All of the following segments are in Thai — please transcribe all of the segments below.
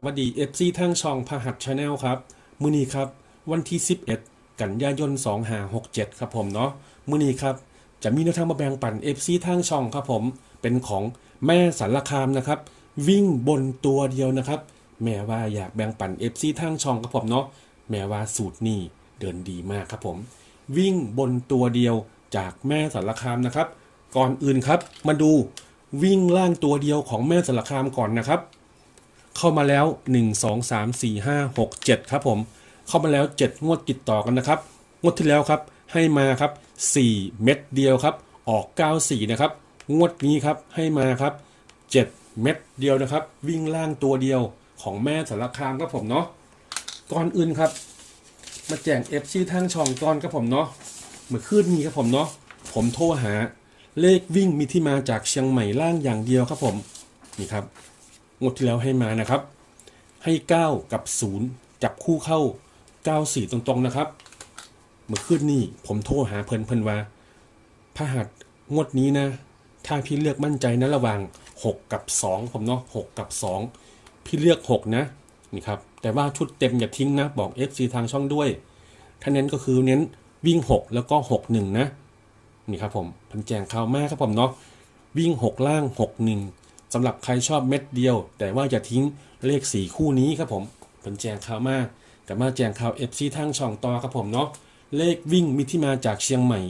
สวัสดี FC ทั้งช่องพหัสชาแนลครับ มื้อนี้ครับ วันที่ 11 กันยายน 2567 ครับผมเนาะมื้อนี้ครับ จะมีแนวทางมาแบ่งปัน FC ทั้งช่องครับผม เป็นของแม่สารคามนะครับ วิ่งบนตัวเดียวนะครับ แม่ว่าอยากแบ่งปัน FC ทั้งช่องครับผมเนาะแม่ว่าสูตรนี้เดินดีมากครับผม วิ่งบนตัวเดียวจากแม่สารคามนะครับ ก่อนอื่นครับ มาดูวิ่งล่างตัวเดียวของแม่สารคามก่อนนะครับ เข้ามาแล้ว 1 2 3 4 5 6 7 ครับผม เข้ามาแล้ว 7 งวดติดต่อกันนะครับ งวดที่แล้วครับ ให้มาครับ 4 เม็ดเดียวครับ ออก 94 นะครับ งวดนี้ครับ ให้มาครับ 7 เม็ดเดียวนะครับ วิ่งล่างตัวเดียวของแม่สารคามครับผมเนาะ ก่อนอื่นครับ มาแจ้ง FC ทางช่องก่อนครับผมเนาะเมื่อคืนนี้ครับผมเนาะ ผมโทรหาเลขวิ่งมีที่มาจากเชียงใหม่ล่างอย่างเดียวครับผม นี่ครับ งวดที่แล้วให้มานะครับ ให้ 9 กับ 0 จับคู่เข้า 9 4 ตรงๆนะครับ เมื่อคืนนี้ผมโทรหาเพิ่นเพิ่นว่าพหัสงวดนี้นะ ถ้าพี่เลือกมั่นใจนะระหว่าง 6 กับ 2 ผมเนาะ6กับ 2 พี่เลือก 6 นะนี่ครับแต่ว่าชุดเต็มอย่าทิ้งนะ บอก FC ทางช่องด้วยถ้าเน้นก็คือเน้นวิ่ง 6 แล้วก็ 6 1 นะนี่ครับผมพันแจงข่าวมากครับผมเนาะวิ่ง 6 ล่าง 6 1 สำหรับใครชอบเม็ดเดียว แต่ว่าอย่าทิ้งเลข 4 คู่นี้ครับผมเป็นแจงข่าวมากแต่มาแจงข่าว FC ทางช่องต่อครับผมเนาะเลขวิ่งมีที่มาจากเชียงใหม่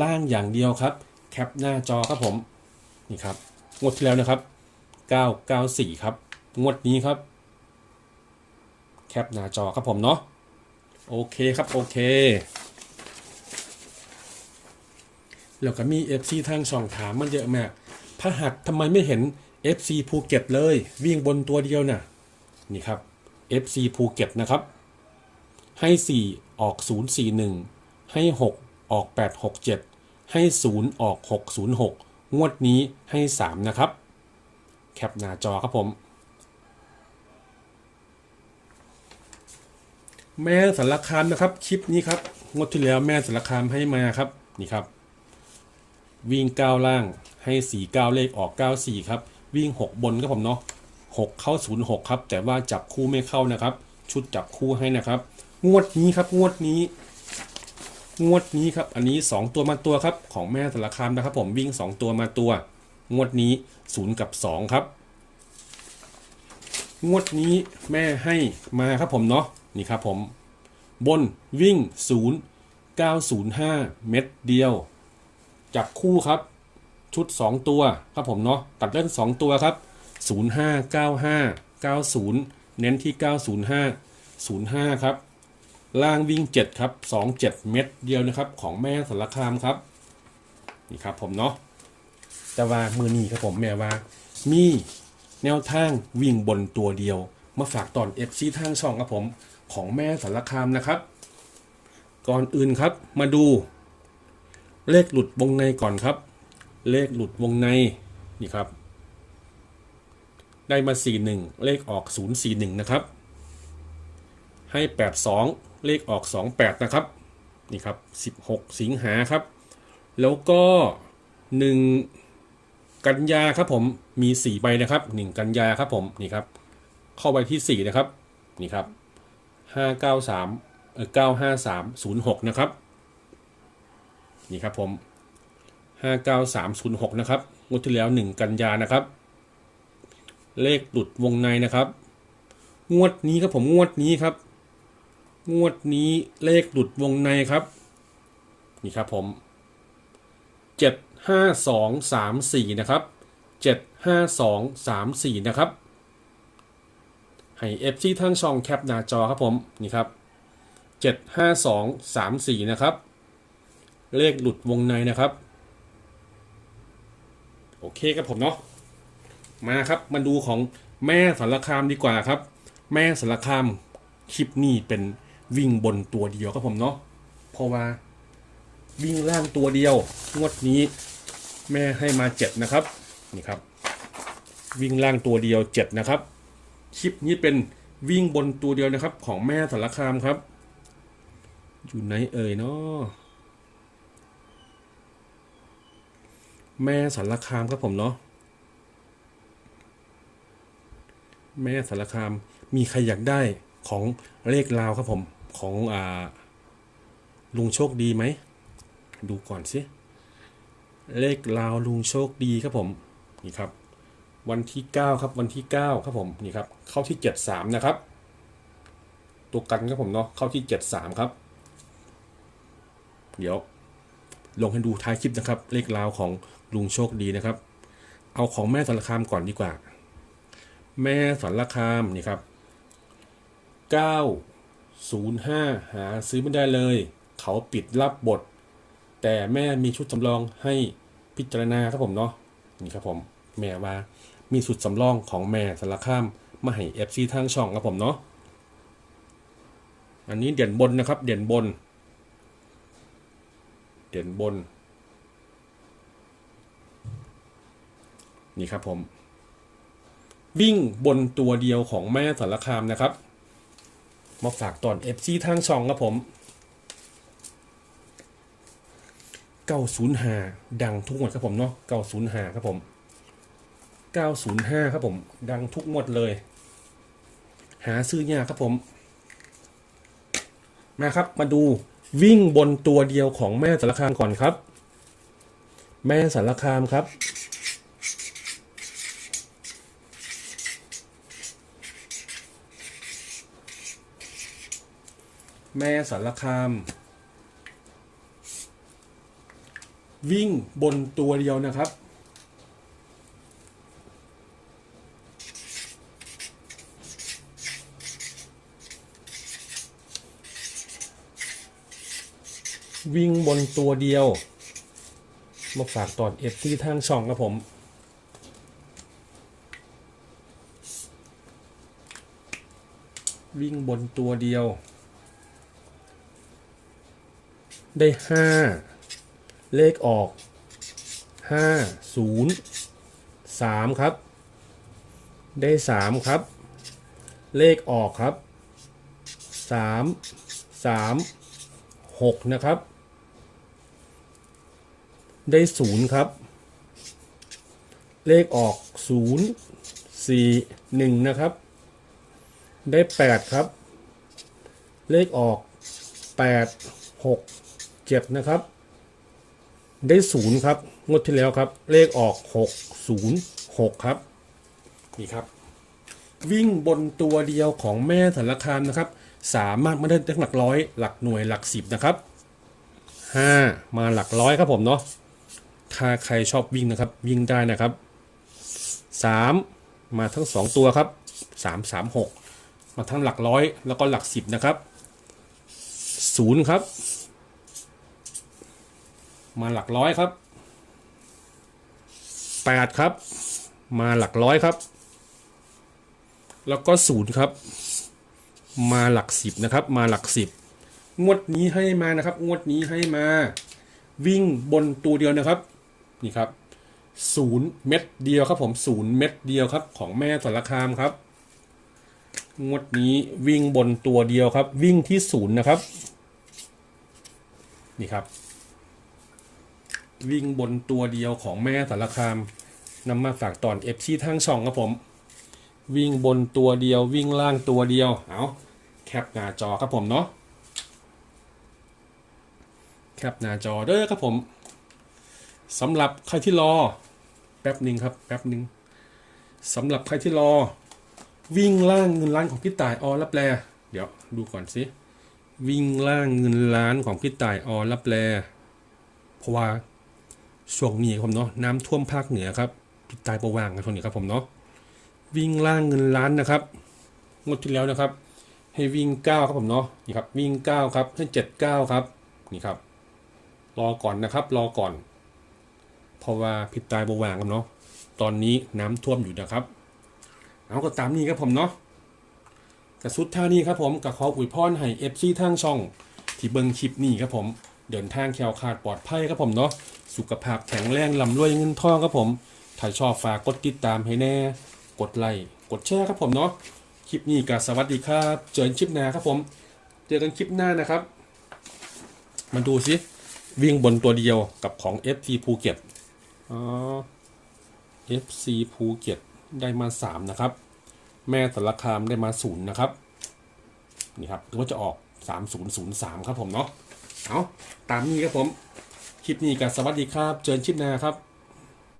ล่างอย่างเดียวครับ แคปหน้าจอครับผมนี่ครับงวดที่แล้วนะครับ 994 ครับ งวดนี้ครับ แคปหน้าจอครับผมเนาะโอเคครับโอเคแล้วก็มี FC ทางช่องถามมันเยอะมากพระหัสทำไมไม่เห็น FC ภูเก็ตเลย วิ่งบนตัวเดียวน่ะนี่ครับ FC ภูเก็ตนะครับ ให้ 4 ออก 041 ให้ 6 ออก 867 ให้ 0 ออก 606 งวดนี้ให้ 3 นะครับ แคปหน้าจอครับผม แม่สารคามนะครับ คลิปนี้ครับ งวดที่แล้วแม่สารคามให้มาครับ นี่ครับ วิ่ง9ล่างให้ 4 9 เลขออก 94 ครับ วิ่ง 6 บนครับผมเนาะ6 เข้า 06 ครับ แต่ว่าจับคู่ไม่เข้านะครับ ชุดจับคู่ให้นะครับ งวดนี้ครับงวดนี้ งวดนี้ครับ อันนี้ 2 ตัวมาตัวครับ ของแม่สารคามนะครับ ผมวิ่ง 2 ตัวมาตัว งวดนี้ 0 กับ 2 ครับ งวดนี้แม่ให้มาครับผมเนาะนี่ครับผม บนวิ่ง 0 905 เม็ดเดียว จับคู่ครับ ชุด 2 ตัวครับผมเนาะตัดเล่น 2 ตัวครับ 05 95 90 เน้นที่ 905 05 ครับ ล่างวิ่ง 7 ครับ 2 7 เม็ดเดียวนะครับ ของแม่สารคามครับ นี่ครับผมเนาะแต่ว่ามือนี้ครับผมแม่ว่า มีแนวทางวิ่งบนตัวเดียว มาฝากตอน FC ทางช่องครับผมของแม่สารคามนะครับ ก่อนอื่นครับมาดูเลขหลุดวงในก่อนครับ เลขหลุดวงในนี่ครับ ได้มา 41 เลขออก 041 นะครับ ให้ 82 เลขออก 28 นะครับ นี่ครับ 16 สิงหาครับ แล้วก็ 1 กันยาครับผมมี 4 ใบนะครับ 1 กันยาครับผมนี่ครับ เข้าใบที่ 4 นะครับ นี่ครับ 593เออ95306 นะครับ นี่ครับผม 59306 นะครับงวดที่แล้ว 1 กันยานะครับ เลขหลุดวงในนะครับ งวดนี้ครับผมงวดนี้ครับ งวดนี้เลขหลุดวงในครับ นี่ครับผม 75234 นะครับ 75234 นะครับ ให้ FC ทั้งช่องแคปหน้าจอครับผม นี่ครับ 75234 นะครับ เลขหลุดวงในนะครับ อเคครับผมเนาะมาครับมาดูของแม่สารคามดีกว่าครับ แม่สารคามคลิปนี้เป็นวิ่งบนตัวเดียวครับผมเนาะเพราะว่าวิ่งล่างตัวเดียวงวดนี้แม่ให้มาเจ็ดนะครับนี่ครับ วิ่งล่างตัวเดียวเจ็ดนะครับคลิปนี้เป็นวิ่งบนตัวเดียวนะครับ ของแม่สารคามครับ อยู่ไหนเอ่ยเนาะ แม่สารคามครับผมเนาะแม่สารคามมีใครอยากได้ของเลขลาวครับผมของอ่าลุงโชคดีไหม ดูก่อนสิเลขลาวลุงโชคดีครับผมนี่ครับ วันที่ 9 ครับวันที่ 9 ครับผมนี่ครับเข้าที่ 73 นะครับ ตัวกันครับผมเนาะเข้าที่ 73 ครับ เดี๋ยว ลงให้ดูท้ายคลิปนะครับ เลขลาวของลุงโชคดีนะครับ เอาของแม่สารคามก่อนดีกว่า แม่สารคามนี่ครับ 905 หาซื้อไม่ได้เลย เขาปิดรับบท แต่แม่มีชุดสำรองให้พิจารณาครับผมเนาะนี่ครับผมแม่ว่ามีชุดสำรองของแม่สารคามมาให้ FC ทางช่องครับผมเนาะอันนี้เด่นบนนะครับ เด่นบน เด่นบน นี่ครับผม วิ่งบนตัวเดียวของแม่สารคามนะครับ มาฝากตอน FC ทางช่องครับผม905ดังทุกงวดครับผมเนาะ905ครับผม905ครับผม ดังทุกงวดเลย หาซื้อยากครับผม มาครับมาดู วิ่งบนตัวเดียวของแม่สารคามก่อนครับ แม่สารคามครับ แม่สารคาม วิ่งบนตัวเดียวนะครับ วิ่งบนตัวเดียว มาฝากตอนเอฟที่ทางช่องครับผมวิ่งบนตัวเดียว ได้ห้าเลขออกห้าศูนย์สามครับ ได้สามครับ เลขออกครับสามสามหกนะครับ ได้ศูนย์ครับ เลขออกศูนย์สี่หนึ่งนะครับ ได้แปดครับ เลขออกแปดหกเจ็ดนะครับ ได้ศูนย์ครับ งวดที่แล้วครับ เลขออกหกศูนย์หกครับ นี่ครับ วิ่งบนตัวเดียวของแม่สารคามนะครับ สามารถมาได้ทั้งหลักร้อย หลักหน่วยหลักสิบนะครับห้ามาหลักร้อยครับผมเนาะ ถ้าใครชอบวิ่งนะครับ วิ่งได้นะครับสามมาทั้งสองตัวครับสามสามหกมาทั้งหลักร้อยแล้วก็หลักสิบนะครับศูนย์ครับ มาหลักร้อยครับแปดครับ มาหลักร้อยครับ แล้วก็ศูนย์ครับ มาหลักสิบนะครับ มาหลักสิบงวดนี้ให้มานะครับ งวดนี้ให้มาวิ่งบนตัวเดียวนะครับ นี่ครับศูนย์เม็ดเดียวครับผมศูนย์เม็ดเดียวครับ ของแม่สารคามครับ งวดนี้วิ่งบนตัวเดียวครับ วิ่งที่ศูนย์นะครับ นี่ครับ วิ่งบนตัวเดียวของแม่สารคามนำมาฝากตอนเอฟซีทางช่องครับผม วิ่งบนตัวเดียว วิ่งล่างตัวเดียวเอาแคปหน้าจอครับผมเนาะแคปหน้าจอเด้อครับผม สำหรับใครที่รอ แป๊บหนึ่งครับ แป๊บหนึ่งสำหรับใครที่รอ วิ่งล่างเงินล้านของพี่ต่ายออรับแลเดี๋ยวดูก่อนสิวิ่งล่างเงินล้านของพี่ต่ายออรับแลเพราะว่าช่วงนี้ครับผมเนาะน้ำท่วมภาคเหนือครับพี่ต่ายประว่างกันช่วงนี้ครับผมเนาะวิ่งล่างเงินล้านนะครับงดที่แล้วนะครับ ให้วิ่งเก้าครับผมเนาะนี่ครับวิ่งเก้าครับให้เจ็ดเก้าครับนี่ครับ รอก่อนนะครับ รอก่อน ราะว่าผิดตายบวางครับเนาะตอนนี้น้ำท่วมอยู่นะครับเอาก็ตามนี้ครับผมเนาะกระสุดท่านี้ครับผมกับขออวยพรให้เอฟซีทางช่อง ที่เบิงคลิปนี้ครับผม เดินทางแคล้วคลาดปลอดภัยครับผมเนาะสุขภาพแข็งแรงลำรวยเงินทองครับผมถ้าชอบฝากกดติดตามให้แน่ กดไลค์กดแชร์ครับผมเนาะคลิปนี้ก็สวัสดีครับ เจอกันคลิปหน้าครับผม เจอกันคลิปหน้านะครับ มาดูสิวิ่งบนตัวเดียวกับของ FC ภูเก็ต อ๋อ FC ภูเก็ตได้มา 3 นะครับ แม่สารคามได้มาศูนย์นะครับ นี่ครับหรือว่าจะออก 3003 ครับผมเนาะ เอาตามนี้ครับผม คลิปนี้ก็สวัสดีครับ เจอกันคลิปหน้าครับ